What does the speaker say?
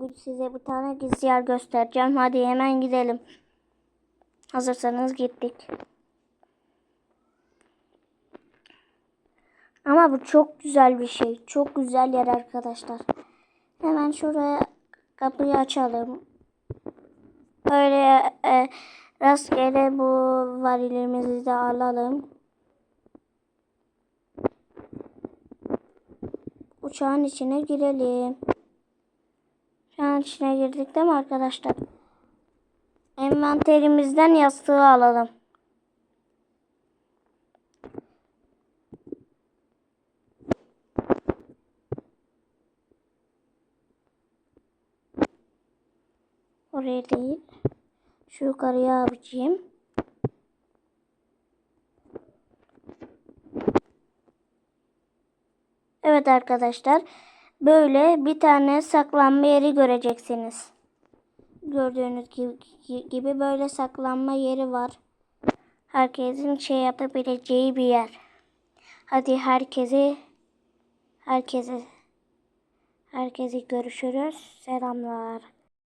Bugün size bir tane gizli yer göstereceğim. Hadi hemen gidelim. Hazırsanız gittik. Ama bu çok güzel bir şey. Çok güzel yer arkadaşlar. Hemen şuraya kapıyı açalım. Böyle e, rastgele bu varilimizi de alalım. Uçağın içine girelim. Uçağın içine girdik değil mi arkadaşlar? Envanterimizden yastığı alalım. Oraya değil. Şu yukarıya abicim. Evet arkadaşlar. Böyle bir tane saklanma yeri göreceksiniz. Gördüğünüz gibi, böyle saklanma yeri var. Herkesin şey yapabileceği bir yer. Hadi herkesi herkese herkesi görüşürüz. Selamlar.